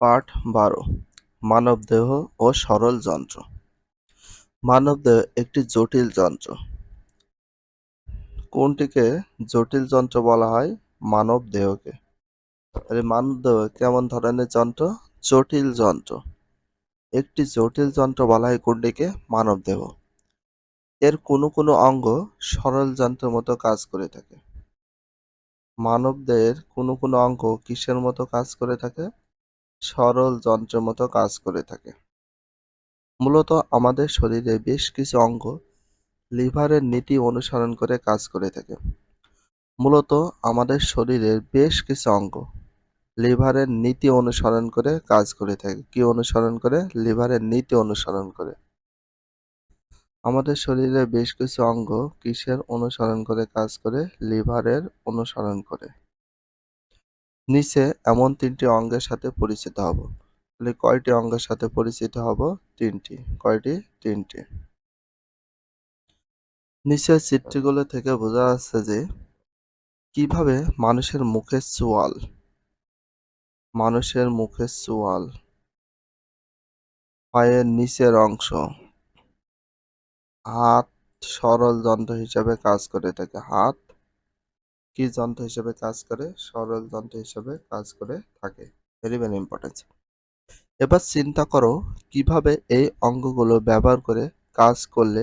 পাঠ বারো, মানবদেহ ও সরল যন্ত্র। মানবদেহ একটি জটিল যন্ত্র। কোনটিকে জটিল যন্ত্র বলা হয়? মানব দেহকে তাহলে মানব দেহ কেমন ধরনের যন্ত্র? জটিল যন্ত্র। একটি জটিল যন্ত্র বলা হয় কোনটিকে? মানব দেহ এর কোনো কোনো অঙ্গ সরল যন্ত্রের মতো কাজ করে থাকে। মানবদেহের কোনো কোনো অঙ্গ কিসের মতো কাজ করে থাকে? সরল যন্ত্রের মতো কাজ করে থাকে। মূলত আমাদের শরীরে বেশ কিছু অঙ্গ লিভারের নীতি অনুসরণ করে কাজ করে থাকে। মূলত আমাদের শরীরের বেশ কিছু অঙ্গ লিভারের নীতি অনুসরণ করে কাজ করে থাকে। কি অনুসরণ করে? লিভারের নীতি অনুসরণ করে। আমাদের শরীরে বেশ কিছু অঙ্গ কিসের অনুসরণ করে কাজ করে? লিভারের অনুসরণ করে। নিচে এমন তিনটি অঙ্গের সাথে পরিচিত হব। তাহলে কয়টি অঙ্গের সাথে পরিচিত হব? তিনটি। কয়টি? তিনটি। নিচের চিত্রগুলো থেকে বোঝা যাচ্ছে যে কীভাবে মানুষের মুখের চোয়াল, মানুষের মুখের চোয়াল, পায়ের নিচের অংশ, হাত সরল যন্ত্র হিসাবে কাজ করে থাকে। হাত কি যন্ত্র হিসেবে কাজ করে? সরল যন্ত্র হিসেবে কাজ করে থাকে। ভেরি ভেরি ইম্পর্টেন্ট এবার চিন্তা করো, কীভাবে এই অঙ্গগুলো ব্যবহার করে কাজ করলে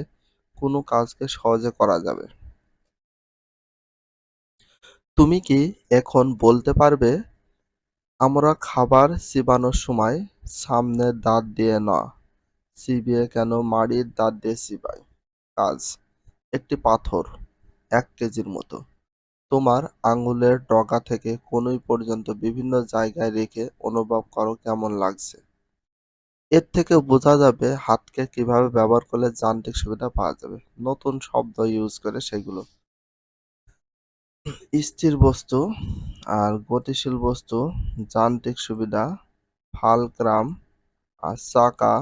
কোনো কাজকে সহজে করা যাবে? তুমি কি এখন বলতে পারবে, আমরা খাবার চিবানোর সময় সামনের দাঁত দিয়ে না, চিবিয়ে কেন মাড়ির দাঁত দিয়ে চিবাই? কাজ। একটি পাথর, এক কেজির মতো। তোমার আঙুলের ডগা থেকে কনুই পর্যন্ত বিভিন্ন জায়গায় রেখে অনুভব করো কেমন লাগছে। এর থেকে বোঝা যাবে হাতকে কীভাবে ব্যবহার করলে যান্ত্রিক সুবিধা পাওয়া যাবে। নতুন শব্দ ইউজ করে সেগুলো। স্থির বস্তু আর গতিশীল বস্তু, যান্ত্রিক সুবিধা, ফালক্রাম আর চাকা,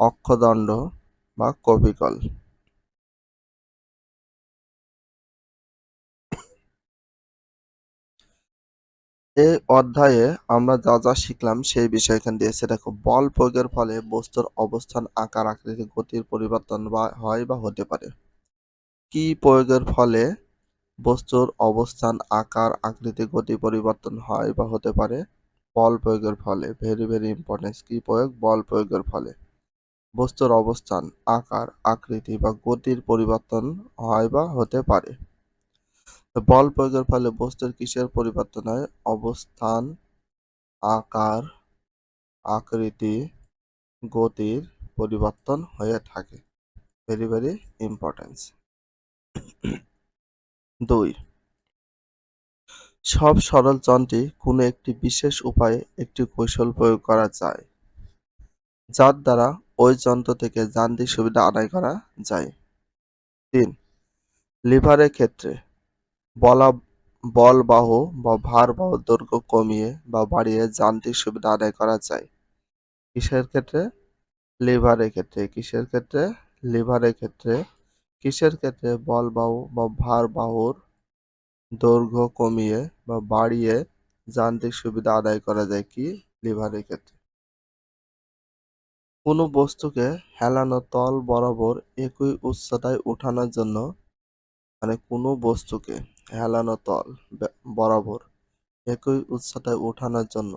অক্ষদণ্ড বা কপিকল এই অধ্যায়ে আমরা যা যা শিখলাম সেই বিষয় এখানে দিয়েছে দেখো, বল প্রয়োগের ফলে বস্তুর অবস্থান, আকার, আকৃতি, গতির পরিবর্তন বা হয় বা হতে পারে। কি প্রয়োগের ফলে বস্তুর অবস্থান, আকার, আকৃতি, গতি পরিবর্তন হয় বা হতে পারে? বল প্রয়োগের ফলে ভেরি ভেরি ইম্পর্টেন্স কি প্রয়োগ? বল প্রয়োগের ফলে। বস্তুর অবস্থান, আকার, আকৃতি বা গতির পরিবর্তন হয় বা হতে পারে। বল প্রয়োগের ফলে বস্তুর কিসের পরিবর্তন হয় অবস্থান আকার আকৃতি গতির পরিবর্তন হয়ে থাকে। ভেরি ভেরি ইম্পর্টেন্স দুই। সব সরল যন্ত্রে কোনো একটি বিশেষ উপায়ে একটি কৌশল প্রয়োগ করা যায়, যার দ্বারা ওই যন্ত্র থেকে যান্ত্রিক সুবিধা আদায় করা যায়। তিন। লিভারের ক্ষেত্রে বলবাহ বা ভারবাহ দৈর্ঘ্য কমিয়ে বা বাড়িয়ে যান্ত্রিক সুবিধা আদায় করা যায়। কিসের ক্ষেত্রে? লিভারের ক্ষেত্রে। কিসের ক্ষেত্রে? লিভারের ক্ষেত্রে। কিসের ক্ষেত্রে? বলবাহু বা ভারবাহুর দৈর্ঘ্য কমিয়ে বা বাড়িয়ে যান্ত্রিক সুবিধা আদায় করা যায় কি? লিভারের ক্ষেত্রে। কোনো বস্তুকে হেলানো তল বরাবর একই উচ্চতায় উঠানোর জন্য মানে কোনো বস্তুকে হেলানো তল বরাবর একই উচ্চতায় উঠানোর জন্য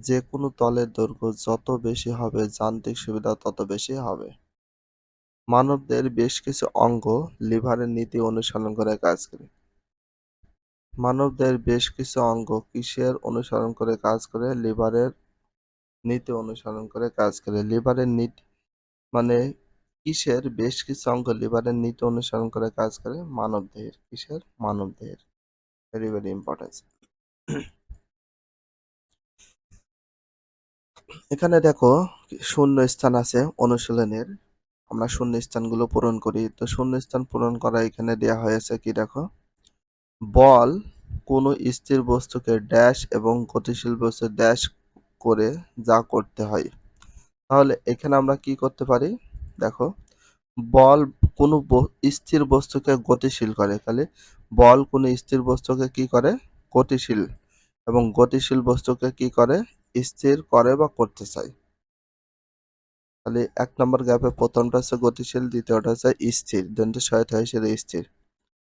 যে কোনো তলের দৈর্ঘ্য যত বেশি হবে যান্ত্রিক সুবিধা তত বেশি হবে। মানবদের বেশ কিছু অঙ্গ লিভারের নীতি অনুসরণ করে কাজ করে। মানবদের বেশ কিছু অঙ্গ কিসের অনুসরণ করে কাজ করে? লিভারের নীতি অনুসরণ করে কাজ করে। লিভারের নীতি মানে কিসের বেশ কিছু অঙ্গ লিভারের নীতি অনুসরণ করে কাজ করে? মানবদেহের কিসের? মানবদেহের। ভেরি ভেরি ইম্পর্টেন্স এখানে দেখো শূন্য স্থান আছে অনুশীলনের। আমরা শূন্য স্থানগুলো পূরণ করি। তো শূন্য স্থান পূরণ করা এখানে দেয়া হয়েছে কি দেখো? বল কোনো স্থির বস্তুকে ড্যাশ এবং গতিশীল বস্তু ড্যাশ করে যা করতে হয়। তাহলে এখানে আমরা কি করতে পারি? দেখো, বল কোনো স্থির বস্তুকে গতিশীল করে। তাহলে বল কোনো স্থির বস্তুকে কি করে? গতিশীল। এবং গতিশীল বস্তুকে কি করে? স্থির করে বা করতে চায়। তাহলে এক নম্বর গ্যাপে প্রথমটা হচ্ছে গতিশীল, দ্বিতীয়টা হচ্ছে স্থির। দন্ত সহায়তা হয় স্থির।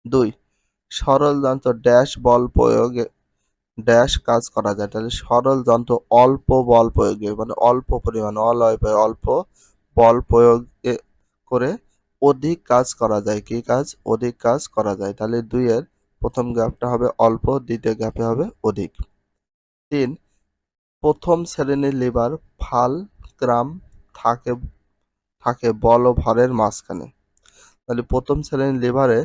দুই, সরল যন্ত্র ড্যাশ বল প্রয়োগে ড্যাশ কাজ করা যায়। তাহলে সরল যন্ত্র অল্প বল প্রয়োগে মানে অল্প পরিমাণ অল্প অল্প বল প্রয়োগ করে অধিক কাজ করা যায়। কি কাজ? অধিক কাজ করা যায়। তাহলে দুইয়ের প্রথম গ্যাপটা হবে অল্প, দ্বিতীয় গ্যাপে হবে অধিক। তিন, প্রথম শ্রেণির লিভার ফাল গ্রাম থাকে থাকে বল ও ভরের মাঝখানে। তাহলে প্রথম শ্রেণির লিভারে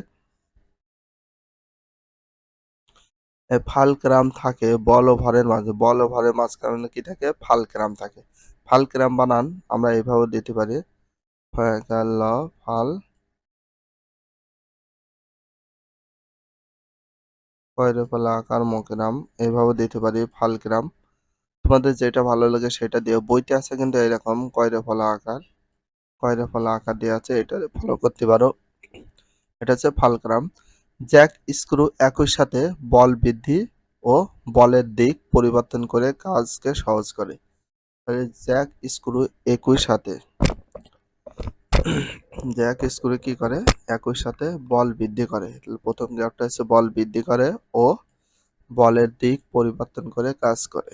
ফালক্রাম থাকে বল ওভারের মাঝে বল ওভারের মাঝখানে কি থাকে? ফালক্রাম থাকে। ফালক্রাম বানান, আমরা এভাবে দিতে পারি। ফয়কাল ফাল। আকার, মকরাম এইভাবে দিতে পারি, ফালক্রাম। তোমাদের যেটা ভালো লাগে সেটা দিও। বইতে আছে কিন্তু এরকম কয়রেফলা আকার কয়রেফলা আকার দিয়ে আছে, এটা ফলো করতে পারো। এটা হচ্ছে ফালক্রাম। জ্যাক স্ক্রু একই সাথে বল বৃদ্ধি ও বলের দিক পরিবর্তন করে কাজকে সহজ করে। তাহলে জ্যাক স্ক্রু একই সাথে, জ্যাক স্ক্রু কি করে? একই সাথে বল বৃদ্ধি করে। প্রথম গ্যাপটা হচ্ছে বল বৃদ্ধি করে ও বলের দিক পরিবর্তন করে কাজ করে।